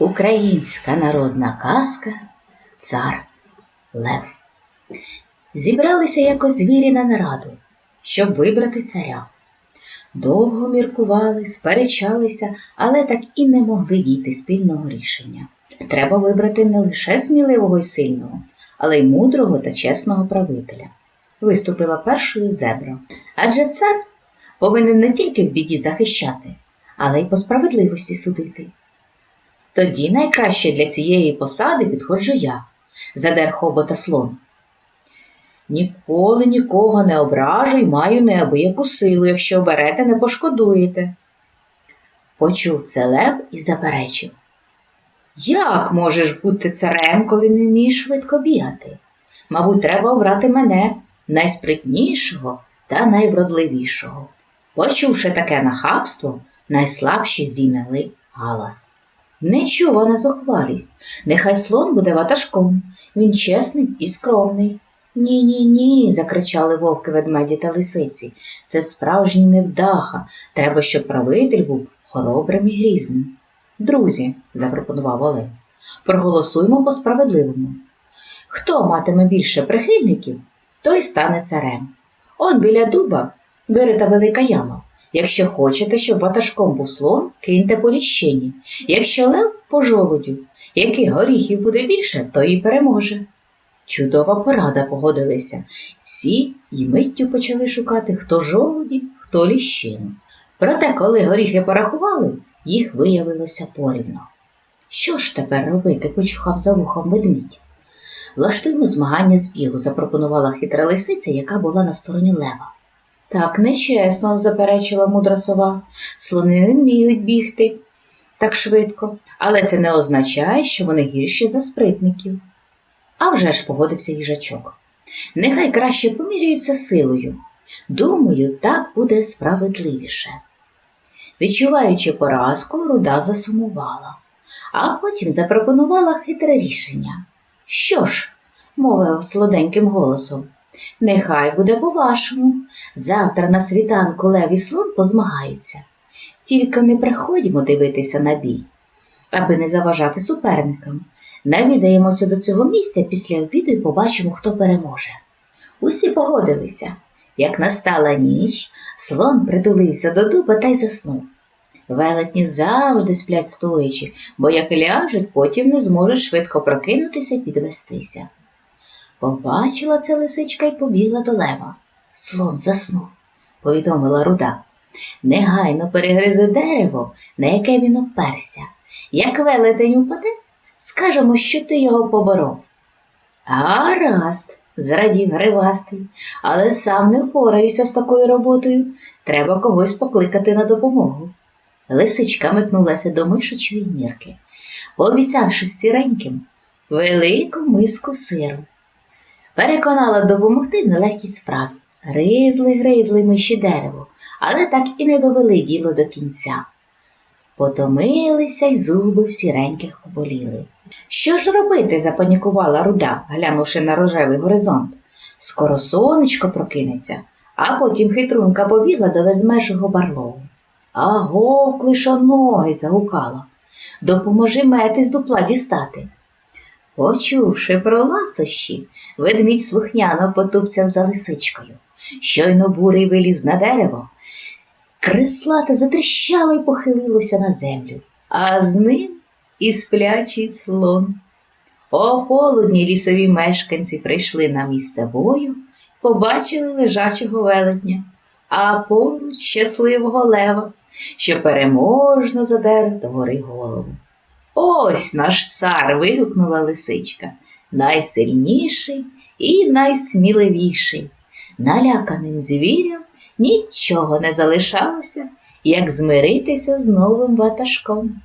Українська народна казка Цар Лев. Зібралися якось звірі на нараду, щоб вибрати царя. Довго міркували, сперечалися, але так і не могли дійти спільного рішення. Треба вибрати не лише сміливого й сильного, але й мудрого та чесного правителя. Виступила першою зебра. Адже цар повинен не тільки в біді захищати, але й по справедливості судити. Тоді найкраще для цієї посади підходжу я, задер хобота слон. Ніколи нікого не ображу й маю неабияку силу, якщо оберете, не пошкодуєте. Почув це лев і заперечив. Як можеш бути царем, коли не вмієш швидко бігати? Мабуть, треба обрати мене, найспритнішого та найвродливішого. Почувши таке нахабство, найслабші здійняли галас. Нечувана зухвалість. Нехай слон буде ватажком. Він чесний і скромний. Ні, ні, ні, закричали вовки ведмеді та лисиці. Це справжній невдаха. Треба, щоб правитель був хоробрим і грізним. Друзі, запропонував Олег, проголосуємо по справедливому. Хто матиме більше прихильників, той стане царем. Он біля дуба вирита велика яма. Якщо хочете, щоб ватажком був слон, киньте по ліщині. Якщо лев по жолудю, яких горіхів буде більше, то і переможе. Чудова порада погодилися. Всі й миттю почали шукати, хто жолуді, хто ліщину. Проте, коли горіхи порахували, їх виявилося порівно. Що ж тепер робити? почухав за вухом ведмідь. Влаштуємо змагання з бігу, запропонувала хитра лисиця, яка була на стороні лева. Так нечесно, заперечила мудра сова. Слони не вміють бігти так швидко, але це не означає, що вони гірші за спритників. А вже ж погодився їжачок. Нехай краще поміряються силою. Думаю, так буде справедливіше. Відчуваючи поразку, руда засумувала, а потім запропонувала хитре рішення. Що ж, мовила солоденьким голосом, нехай буде по-вашому. Завтра на світанку лев і слон позмагаються. Тільки не приходьмо дивитися на бій, аби не заважати суперникам. Навідаємося до цього місця після обіду і побачимо, хто переможе. Усі погодилися. Як настала ніч, слон притулився до дуба та й заснув. Велетні завжди сплять стоячи, бо як ляжуть, потім не зможуть швидко прокинутися і підвестися. Побачила це лисичка й побігла до лева. Слон заснув, повідомила руда. Негайно перегризе дерево, на яке він оперся. Як велетень упаде, скажемо, що ти його поборов. Гаразд, зрадів гривастий, але сам не впораюся з такою роботою. Треба когось покликати на допомогу. Лисичка метнулася до мишачої нірки, пообіцявши сіреньким велику миску сиру. Переконала допомогти в нелегкій справі. Гризли, гризли миші дерево, але так і не довели діло до кінця. Потомилися й зуби в сіреньких поболіли. Що ж робити? запанікувала руда, глянувши на рожевий горизонт. Скоро сонечко прокинеться, а потім хитрунка побігла до ведмежого барлогу. Аго, клишоноги, загукала. Допоможи мети з дупла дістати. Почувши про ласощі, ведмідь слухняно потупцяв за лисичкою. Щойно бурий виліз на дерево. Креслата затріщало й похилилося на землю, а з ним і сплячий слон. О полудні лісові мешканці прийшли на місце бою, побачили лежачого велетня, а поруч щасливого лева, що переможно задер до гори голову. Ось наш цар. вигукнула лисичка, найсильніший і найсміливіший. Наляканим звірям нічого не залишалося, як змиритися з новим ватажком.